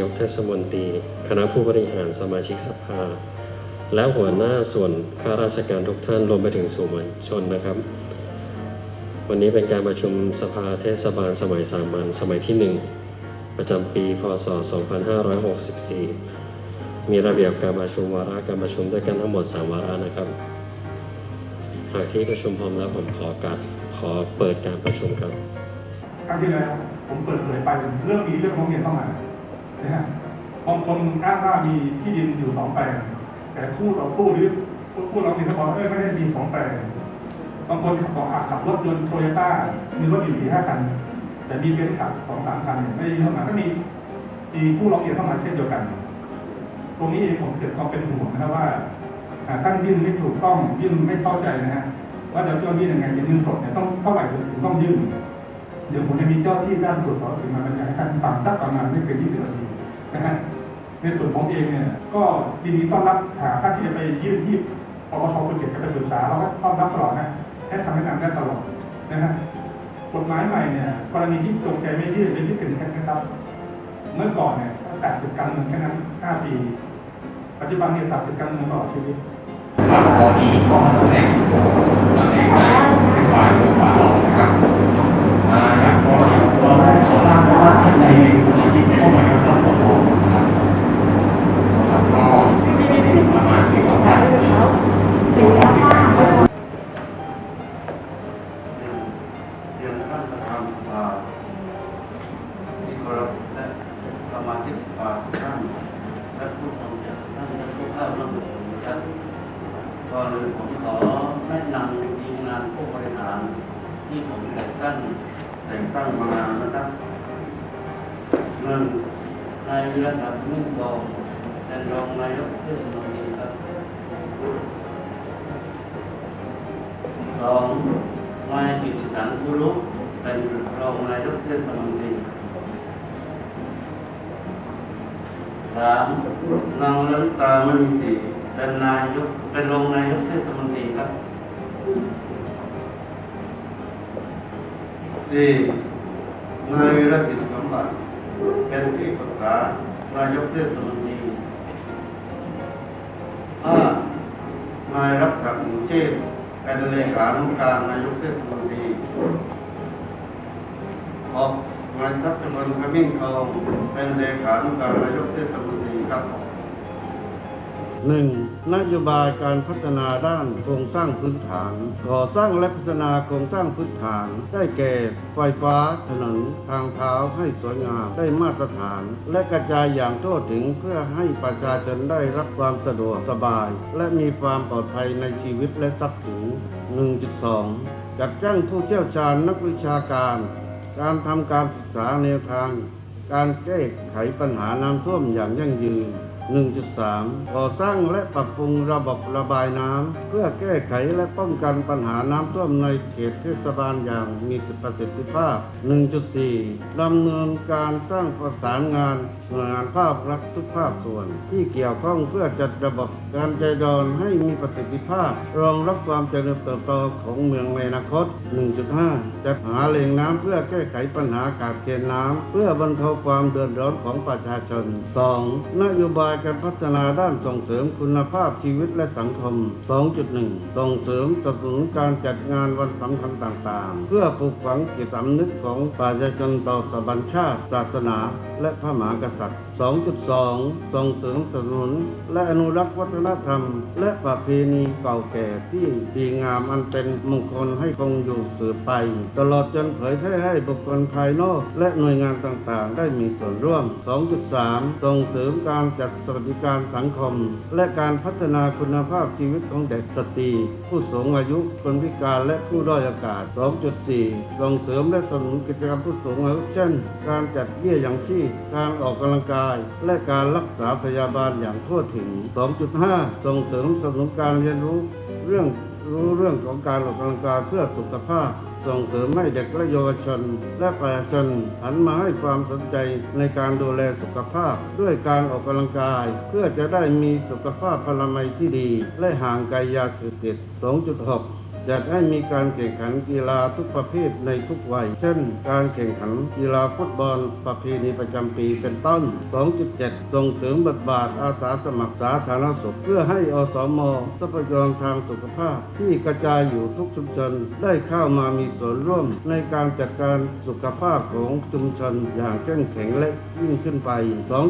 ายกเทศมนตรี คณะผู้บริหารสมาชิกสภา และหัวหน้าส่วนข้าราชการทุกท่านรวมไปถึงสื่อมวลชนนะครับ วันนี้เป็นการประชุมสภาเทศบาลสมัยสามัญสมัยที่ 1 ประจำปีพศ 2564 มีระเบียบการประชุมวาระการประชุมด้วยกันทั้งหมด 3 วาระนะครับ หากที่ประชุมพร้อมแล้วผมขอการขอเปิดการประชุมครับครั้งที่แล้วผมเปิดเผยไปเรื่องมีเรื่องร้องเรียนเข้ามา นะฮะบางคนอ้างว่ามีที่ดินอยู่สองแปลง แต่คู่ต่อสู้หรือคู่ร้องเรียนเขาบอกว่อไม่ได้มีสองแปลง บางคนขาบอกอะขับรถยนต์โตโยต้ามีรถอยู่สี่ห้าคัน แต่มีเบนซ์ขับสองสามคันไม่ได้ยื่นเข้ามาก็มีมีผู้ร้องเรียนเข้ามาเช่นเดียวกัน ตรงนี้เองผมเกิดความเป็นห่วงนะครับว่าท่านยื่นไม่ถูกต้องยื่นไม่เข้าใจนะฮะว่าจะยื่นยังไงจะยื่นสดเนี่ยต้องเท่าไหร่ถึงต้องยื่น เดี๋ยวผมจะมีเจ้าที่ด้านตรวจสอบสิ่งมาบรรยายให้ท่านฟังสักประมาณไม่เกิน20นาทีนะฮะในส่วนผมเองเนี่ยก็ยินดีต้อนรับหาท่านที่จะไปยื่นที่ปปชภูเก็ตก็ไปปรึกษาเราก็ต้อนรับตลอดนะให้คำแนะนำได้ตลอดนะฮะกฎหมายใหม่เนี่ยกรณีที่จงใจไม่ยื่นเป็นที่เป็นแค่นะครับ เมื่อก่อนเนี่ยตัดสิทธิการเมืองแค่นั้น5ปี ปัจจุบันเนี่ยตัดสิทธิการเมืองตลอดชีวิตครับพอดีของตำแหน่งตำแหน่ง นำทีมงานผู้บริหารที่ผมแต่งตั้งแต่งตั้งมานะครับหนึ่งนายวิรศักดิ์มิ่งทองเป็นรองนายกเทศมนตรีครับสองนายกิติสันกุลุเป็นรองนายกเทศมนตรีสามนางลลิตามณีศรีเป็นนายกเป็นรองนายกเทศมนตรีครับ สี่นายวิรสิทธิ์สมบัติ เป็นที่ปรึกษานายกเทศมนตรีห้านายรักษาหมู่เทพเป็นเลขานุการนายกเทศมนตรีหกนายทัศมนต์ขมิ้นทองเป็นเลขานุการนายกเทศมนตรีครับหนึ่ง นโยบายการพัฒนาด้านโครงสร้างพื้นฐาน ก่อสร้างและพัฒนาโครงสร้างพื้นฐาน ได้แก่ไฟฟ้าถนนทางเท้าให้สวยงามได้มาตรฐาน และกระจายอย่างทั่วถึงเพื่อให้ประชาชนได้รับความสะดวกสบาย และมีความปลอดภัยในชีวิตและทรัพย์สิน 1.2 จัดจ้างผู้เชี่ยวชาญนักวิชาการ การทำการศึกษาแนวทาง การแก้ไขปัญหาน้ำท่วมอย่างยั่งยืน 1.3 ก่อสร้างและปรับปรุงระบบระบายน้ำเพื่อแก้ไขและป้องกันปัญหาน้ำท่วมในเขตเทศบาลอย่างมีประสิทธิภาพ 1.4 ดำเนินการสร้างประสานงานหน่วยงานภาครัฐทุกภาคส่วน ที่เกี่ยวข้องเพื่อจัดระบบการจราจรให้มีประสิทธิภาพ รองรับความเจริญเติบโตของเมืองในอนาคต 1.5 จัดหาแหล่งน้ำเพื่อแก้ไขปัญหาขาดแคลนน้ำเพื่อบรรเทาความเดือดร้อนของประชาชน 2. นโยบายการพัฒนาด้านส่งเสริมคุณภาพชีวิตและสังคม 2.1 ส่งเสริมสนับสนุนการจัดงานวันสำคัญต่างๆ เพื่อปลูกฝังจิตสำนึกของประชาชนต่อสถาบันชาติ ศาสนา และพระมหากษัตริย์ 2.2 ส่งเสริมสนับสนุน และอนุรักษ์วัฒนธรรม และประเพณีเก่าแก่ที่ดีงามอันเป็นมงคลให้คงอยู่สืบไป ตลอดจนเผยแพร่ให้บุคคลภายนอก และหน่วยงานต่างๆ ได้มีส่วนร่วม 2.3 ส่งเสริมการจัดสวัสดิการสังคม และการพัฒนาคุณภาพชีวิตของเด็กสตรี ผู้สูงอายุคนพิการและผู้ด้อยโอกาส 2.4 ส่งเสริมและสนับสนุนกิจกรรมผู้สูงอายุเช่น การจัดเบี้ยอย่างชีพการออกกำลังกายและการรักษาพยาบาลอย่างทั่วถึง 2.5 ส่งเสริมสนับสนุนการเรียนรู้เรื่องรู้เรื่องของการออกกำลังกายเพื่อสุขภาพ ส่งเสริมให้เด็กและเยาวชน และประชาชนหันมาให้ความสนใจในการดูแลสุขภาพ ด้วยการออกกำลังกาย เพื่อจะได้มีสุขภาพพลามัยที่ดี และห่างไกลยาเสพติด 2.6 จัดให้มีการแข่งขันกีฬาทุกประเภทในทุกวัย เช่น การแข่งขันกีฬาฟุตบอลประเพณีประจำปีเป็นต้น 2.7 ส่งเสริมบทบาทอาสาสมัครสาธารณสุข เพื่อให้อสมทรัพยากรทางสุขภาพ ที่กระจายอยู่ทุกชุมชนได้เข้ามามีส่วนร่วม ในการจัดการสุขภาพของชุมชนอย่างเข้มแข็งและยิ่งขึ้นไป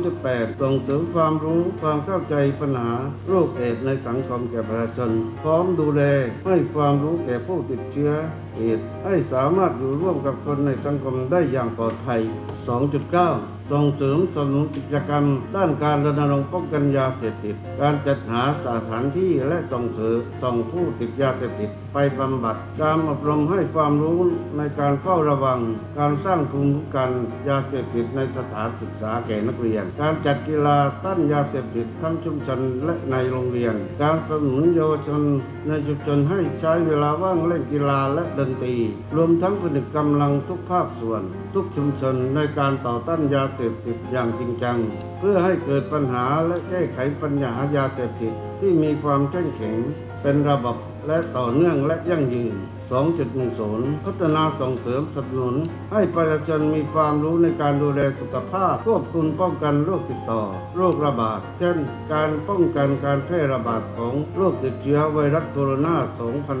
2.8 ส่งเสริมความรู้ความเข้าใจปัญหาโรคเอดในสังคมแก่ประชาชน พร้อมดูแลให้ความรู้แก่ผู้ติดเชื้อ เอดให้สามารถอยู่ร่วมกับคนในสังคมได้อย่างปลอดภัย 2.9 ส่งเสริมสนับสนุนกิจกรรม ด้านการรณรงค์ป้องกันยาเสพติด การจัดหาสถานที่และส่งเสริมส่งผู้ติดยาเสพติดไปบำบัด การอบรมให้ความรู้ในการเฝ้าระวัง การสร้างภูมิคุ้มกันยาเสพติดในสถานศึกษาแก่นักเรียน การจัดกีฬาต้านยาเสพติดทั้งชุมชนและในโรงเรียน การสนับสนุนเยาวชนในชุมชนให้ใช้เวลาว่างเล่นกีฬาและดนตรี รวมทั้งผนึกกำลังทุกภาคส่วน ทุกชุมชนในการต่อต้านยาเสพติดอย่างจริงจัง เพื่อให้เกิดปัญหาและแก้ไขปัญหายาเสพติดที่มีความเข้มแข็งเป็นระบบและต่อเนื่องและยั่งยืน 2.10 พัฒนาส่งเสริมสนับสนุน ให้ประชาชนมีความรู้ในการดูแลสุขภาพควบคุมป้องกันโรคติดต่อ โรคระบาด เช่น การป้องกันการแพร่ระบาดของโรคติดเชื้อไวรัสโคโรนา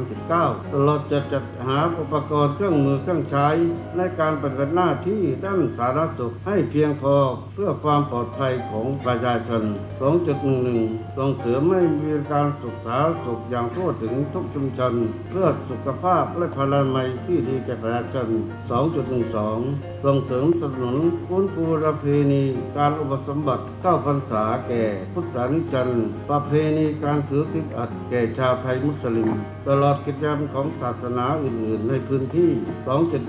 2019 ตลอดจะจัดหาอุปกรณ์เครื่องมือเครื่องใช้ ในการปฏิบัติหน้าที่ด้านสาธารณสุขให้เพียงพอเพื่อความปลอดภัยของประชาชน 2.11 ส่งเสริมให้มีการศึกษาสุขอย่างทั่วถึงทุกชุมชนเพื่อสุขภาพและพลามัยที่ดีแก่ประชาชน 2.12 ส่งเสริมสนับสนุนฟื้นฟูประเพณีการอุปสมบทเข้าพรรษาแก่พุทธานิชนประเพณีการถือศีลอดแก่ชาวไทยมุสลิม ตลอดกิจกรรมของศาสนาอื่นๆ ในพื้นที่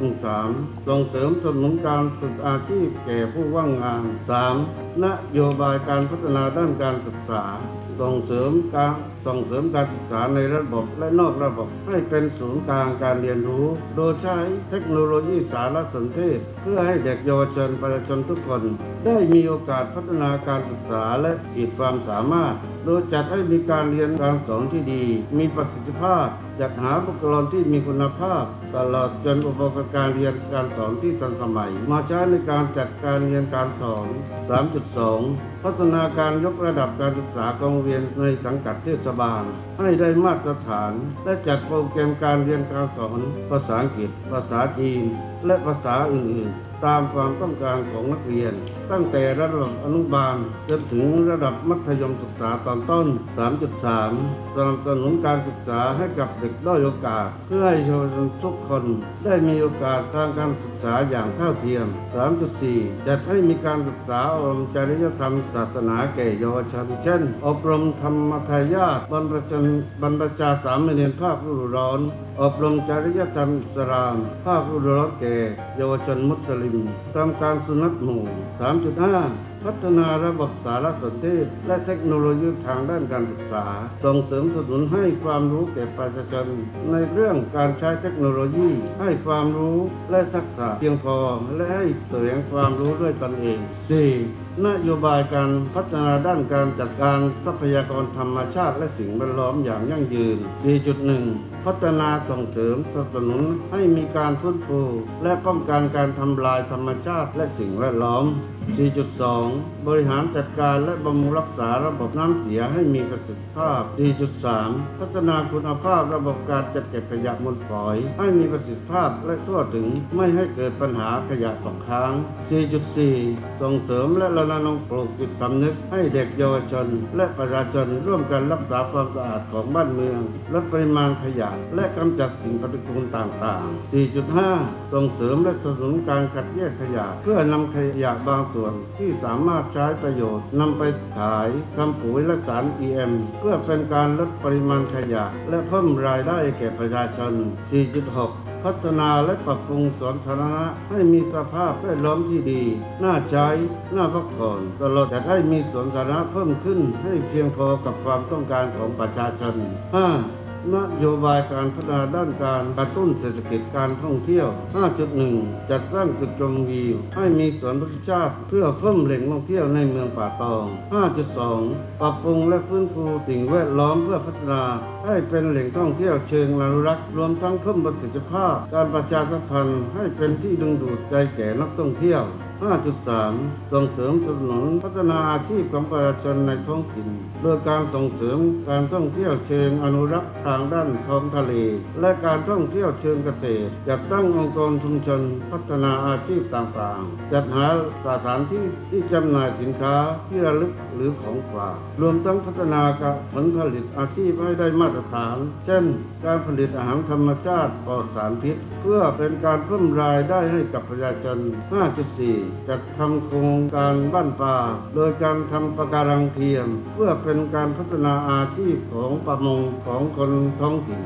2.13 ส่งเสริมสนับสนุนการฝึกอาชีพแก่ผู้ว่างงาน 3. นโยบายการพัฒนาด้านการศึกษา ส่งเสริมการส่งเสริมการศึกษาในระบบและนอกระบบ ให้เป็นศูนย์กลางการเรียนรู้ โดยใช้เทคโนโลยีสารสนเทศ เพื่อให้เด็กเยาวชนประชาชนทุกคน ได้มีโอกาสพัฒนาการศึกษาและขีดความสามารถโดยจัดให้มีการเรียนการสอนที่ดี มีประสิทธิภาพ จัดหาบุคลากรที่มีคุณภาพ ตลอดจนอุปกรณ์การเรียนการสอนที่ทันสมัย มาใช้ในการจัดการเรียนการสอน 3.2 พัฒนาการยกระดับการศึกษาของโรงเรียนในสังกัดเทศบาล ให้ได้มาตรฐาน และจัดโปรแกรมการเรียนการสอน ภาษาอังกฤษ ภาษาจีน และภาษาอื่นๆ ตามความต้องการของนักเรียน ตั้งแต่ระดับอนุบาลจนถึงระดับมัธยมศึกษาตอนต้น 3.3 สนับสนุนการศึกษาให้กับเด็กด้อยโอกาส เพื่อให้เยาวชนทุกคนได้มีโอกาสทางการศึกษาอย่างเท่าเทียม 3.4 จัดให้มีการศึกษาอบรมจริยธรรมศาสนาแก่เยาวชนเช่น อบรมธรรมทายาทบรรพชนบรรพชาสามเณรภาคฤดูร้อน อบรมจริยธรรมอิสลาม ภาคฤดูร้อนแก่เยาวชนมุสลิม ตามการสุนัตหมู่ 3.5 พัฒนาระบบสารสนเทศ และเทคโนโลยีทางด้านการศึกษา ส่งเสริมสนุนให้ความรู้แก่ประชาชนในเรื่องการใช้เทคโนโลยี ให้ความรู้และทักษะเพียงพอ และให้แสวงความรู้ด้วยตนเอง 4. นโยบายการพัฒนาด้านการจัดการทรัพยากรธรรมชาติและสิ่งแวดล้อมอย่างยั่งยืน 4.1 พัฒนาส่งเสริมสนับสนุนให้มีการฟื้นฟูและป้องกันการทำลายธรรมชาติและสิ่งแวดล้อม 4.2 บริหารจัดการและบำรุงรักษาระบบน้ำเสียให้มีประสิทธิภาพ 4.3 พัฒนาคุณภาพระบบการจัดเก็บขยะมูลฝอย ให้มีประสิทธิภาพและทั่วถึงไม่ให้เกิดปัญหาขยะตกค้าง 4.4 ส่งเสริมและรณรงค์ปลูกจิตสำนึกให้เด็กเยาวชน และประชาชนร่วมกันรักษาความสะอาดของบ้านเมือง ลดปริมาณขยะ และกำจัดสิ่งปฏิกูลต่าง ๆ 4.5 ส่งเสริมและสนับสนุนการคัดแยกขยะ เพื่อนำขยะบางส่วนที่สามารถใช้ประโยชน์นำไปขายทำปุ๋ยและสาร EM เพื่อเป็นการลดปริมาณขยะ และเพิ่มรายได้แก่ประชาชน 4.6พัฒนาและปรับปรุงสวนสาธารณะให้มีสภาพแวดล้อมที่ดี น่าใช้ น่าพักผ่อนตลอดจะให้มีสวนสาธารณะเพิ่มขึ้นให้เพียงพอกับความต้องการของประชาชน 5. นโยบายการพัฒนาด้านการกระตุ้นเศรษฐกิจการท่องเที่ยว 5.1 จัดสร้างจุดชมวิวให้มีสวนพระชาติเพื่อเพิ่มแหล่งท่องเที่ยวในเมืองป่าตอง 5.2 ปรับปรุงและฟื้นฟูสิ่งแวดล้อมเพื่อพัฒนาให้เป็นแหล่งท่องเที่ยวเชิงอนุรักษ์รวมทั้งเพิ่มประสิทธิภาพ การประชาสัมพันธ์ให้เป็นที่ดึงดูดใจแก่นักท่องเที่ยว 5.3 ส่งเสริมสนับสนุนพัฒนาอาชีพของประชาชนในท้องถิ่น โดยการส่งเสริมการท่องเที่ยวเชิงอนุรักษ์ทางด้านท้องทะเล และการท่องเที่ยวเชิงเกษตร จัดตั้งองค์กรชุมชนพัฒนาอาชีพต่างๆ จัดหาสถานที่ที่จำหน่ายสินค้าที่ระลึกหรือของฝาก รวมทั้งพัฒนาการผลผลิตอาชีพให้ได้มาตรฐาน เช่น การผลิตอาหารธรรมชาติปลอดสารพิษ เพื่อเป็นการเพิ่มรายได้ให้กับประชาชน 5.4จัดทำโครงการบ้านป่า โดยการทำปะการังเทียม เพื่อเป็นการพัฒนาอาชีพของประมงของคนท้องถิ่น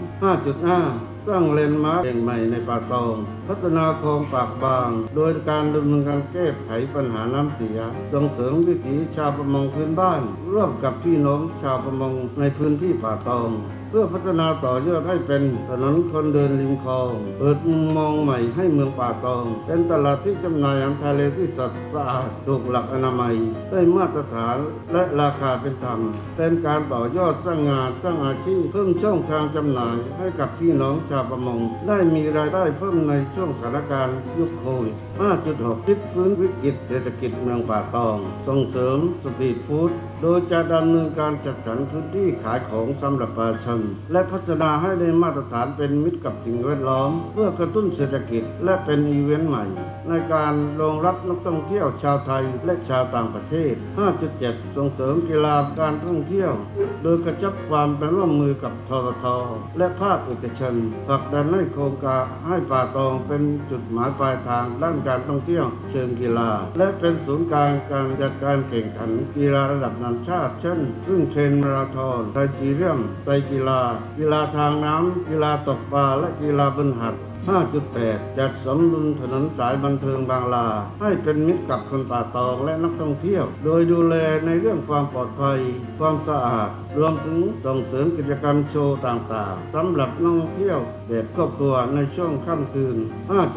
5.5สร้างเลนมาร์คแห่งใหม่ในป่าตอง พัฒนาคลองปากบาง โดยการดำเนินการแก้ไขปัญหาน้ำเสีย ส่งเสริมวิถีชาวประมงพื้นบ้าน ร่วมกับพี่น้องชาวประมงในพื้นที่ป่าตอง เพื่อพัฒนาต่อยอดให้เป็นถนนคนเดินริมคลอง เปิดมุมมองใหม่ให้เมืองป่าตอง เป็นตลาดที่จำหน่ายอาหารทะเลที่สดสะอาดถูกหลักอนามัย ได้มาตรฐานและราคาเป็นธรรม เป็นการต่อยอดสร้างงานสร้างอาชีพเพิ่มช่องทางจำหน่ายให้กับพี่น้องชาวประมง ได้มีรายได้เพิ่มในช่วงสถานการณ์ยุคโควิด5.6พิกฟื้นวิกฤตเศรษฐกิจเมืองป่าตอง ส่งเสริมสตรีทฟู้ด โดยจะดำเนินการจัดสรรพื้นที่ขายของสำหรับประชาชนและพัฒนาให้ได้มาตรฐานเป็นมิตรกับสิ่งแวดล้อม เพื่อกระตุ้นเศรษฐกิจและเป็นอีเวนต์ใหม่ ในการรองรับนักท่องเที่ยวชาวไทยและชาวต่างประเทศ 5.7 ส่งเสริมกีฬาการท่องเที่ยว โดยกระชับความเป็นร่วมมือกับทททและภาคเอกชนผลักดันให้โครงการให้ป่าตองเป็นจุดหมายปลายทางด้านการท่องเที่ยวเชิงกีฬา และเป็นศูนย์กลางการจัดการแข่งขันกีฬาระดับนานาชาติ เช่นวิ่งเทรนมาราธอนไตรจีเรียมไตรกีฬา กีฬาทางน้ำ กีฬาตกปลาและกีฬาบนหัด5.8 จัดสมดุลถนนสายบันเทิงบางลา ให้เป็นมิตรกับคนป่าตองและนักท่องเที่ยว โดยดูแลในเรื่องความปลอดภัย ความสะอาด รวมถึงส่งเสริมกิจกรรมโชว์ต่างๆสำหรับนักท่องเที่ยวแบบครอบครัวในช่วงค่ำคืน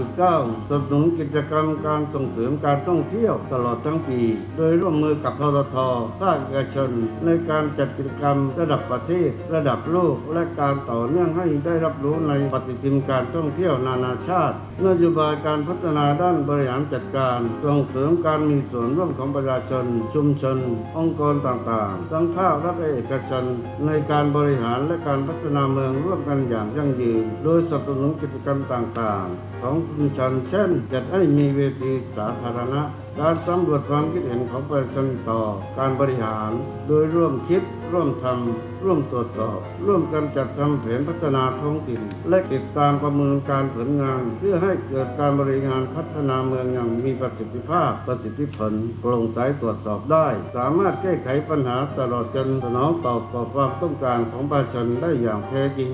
5.9 สนับสนุนกิจกรรมการส่งเสริมการท่องเที่ยวตลอดทั้งปี โดยร่วมมือกับทททภาคเอกชน ในการจัดกิจกรรมระดับประเทศ ระดับโลก และการต่อเนื่องให้ได้รับรู้ในปฏิทินการท่องเที่ยวนานาชาตินโยบายการพัฒนาด้านบริหารจัดการส่งเสริมการมีส่วนร่วมของประชาชน ชุมชน องค์กรต่างๆ ทั้งภาครัฐและเอกชน ในการบริหารและการพัฒนาเมืองร่วมกันอย่างยั่งยืนโดยสนับสนุนกิจกรรมต่างๆ ของชุมชนเช่นจัดให้มีเวทีสาธารณะ การสำรวจความคิดเห็นของประชาชนต่อการบริหาร โดยร่วมคิดร่วมทำ ร่วมตรวจสอบ ร่วมกันจัดทำแผนพัฒนาท้องถิ่น และติดตามประเมินการผลงาน เพื่อให้เกิดการบริหารพัฒนาเมืองอย่างมีประสิทธิภาพ ประสิทธิผลโปร่งใสตรวจสอบได้ สามารถแก้ไขปัญหาตลอดจนสนองตอบต่อความต้องการของประชาชนได้อย่างแท้จริง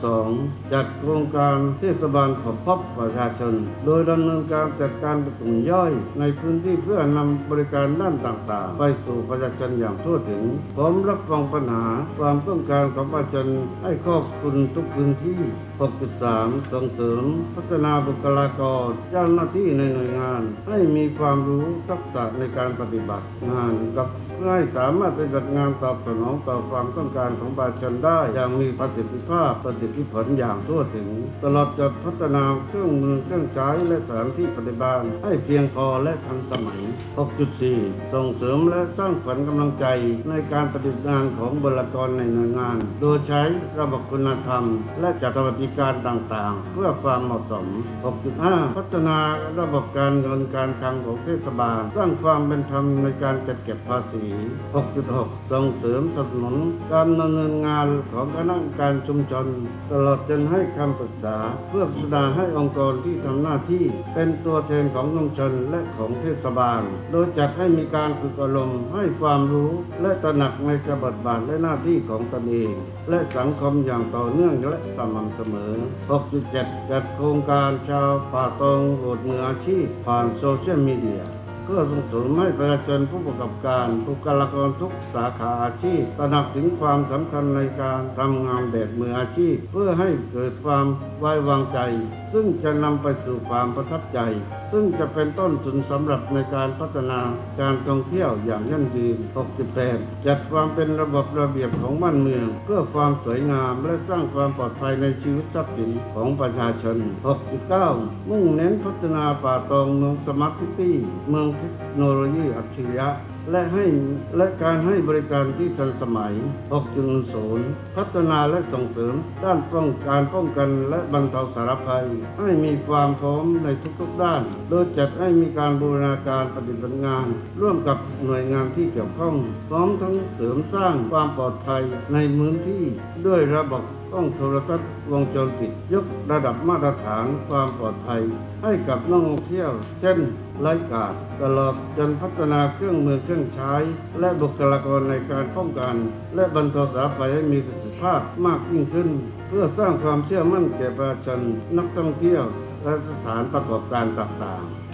6.2 จัดโครงการเทศบาลพบพบประชาชน โดยดำเนินการจัดการเป็นกลุ่มย่อยในพื้นที่เพื่อนำบริการด้านต่างๆ ไปสู่ประชาชนอย่างทั่วถึงพร้อมรับฟังปัญหาความต้องการของประชาชนให้ครอบคลุมทุกพื้นที่ 6.3 ส่งเสริมพัฒนาบุคลากรเจ้าหน้าที่ในหน่วยงาน ให้มีความรู้ทักษะในการปฏิบัติงานกับเพื่อให้สามารถปฏิบัติงานตอบสนองต่อความต้องการของประชาชนได้อย่างมีประสิทธิภาพประสิทธิผลอย่างทั่วถึง ตลอดจนพัฒนาเครื่องมือเครื่องใช้และสถานที่ปฏิบัติให้เพียงพอและทันสมัย 6.4 ส่งเสริมและสร้างขวัญกำลังใจในการปฏิบัติงานของบุคลากรในหน่วยงาน โดยใช้ระบบคุณธรรม และจัดสวัสดิการต่างๆ เพื่อความเหมาะสม 6.5 พัฒนาระบบการเงินการคลังของเทศบาล สร้างความเป็นธรรมในการจัดเก็บภาษี 6.6 ส่งเสริมสนับสนุนการดำเนินงานของคณะกรรมการชุมชน ตลอดจนให้คำปรึกษา เพื่อพัฒนาให้องค์กรที่ทำหน้าที่ เป็นตัวแทนของชุมชนและของเทศบาล โดยจัดให้มีการฝึกอบรมให้ความรู้ และตระหนักในกระบทบาทและหน้าที่ของตนเอง และสังคมอย่างต่อเนื่องและสม่ำเสมอ6.7จัดโครงการชาวป่าตองโหดมืออาชีพผ่านโซเชียลมีเดียเพื่อส่งเสริมให้ประชาชนผู้ประกอบการบุคลากรทุกสาขาอาชีพตระหนักถึงความสำคัญในการทำงานแบบมืออาชีพ เพื่อให้เกิดความไว้วางใจ ซึ่งจะนำไปสู่ความประทับใจ ซึ่งจะเป็นต้นทุนสำหรับในการพัฒนาการท่องเที่ยวอย่างยั่งยืน 68 จัดความเป็นระบบระเบียบของบ้านเมือง เพื่อความสวยงามและสร้างความปลอดภัยในชีวิตทรัพย์สินของประชาชน 69 มุ่งเน้นพัฒนาป่าตองเมืองสมาร์ทซิตี้ เมืองเทคโนโลยีอัจฉริยะ และให้และการให้บริการที่ทันสมัย 6.0 พัฒนาและส่งเสริมด้านป้องการป้องกันและบรรเทาสารภัย ให้มีความพร้อมในทุกๆด้าน โดยจัดให้มีการบูรณาการปฏิบัติงาน ร่วมกับหน่วยงานที่เกี่ยวข้อง พร้อมทั้งเสริมสร้างความปลอดภัยในพื้นที่ด้วยระบบ กล้องโทรทัศน์วงจรปิด ยกระดับมาตรฐานความปลอดภัย ให้กับนักท่องเที่ยว เช่นไร้กาดตลอดจนพัฒนาเครื่องมือเครื่องใช้ และบุคลากรในการป้องกัน และบรรเทาสาธารณภัยให้มีประสิทธิภาพมากยิ่งขึ้น เพื่อสร้างความเชื่อมั่นแก่ประชาชนนักท่องเที่ยว และสถานประกอบการต่างๆ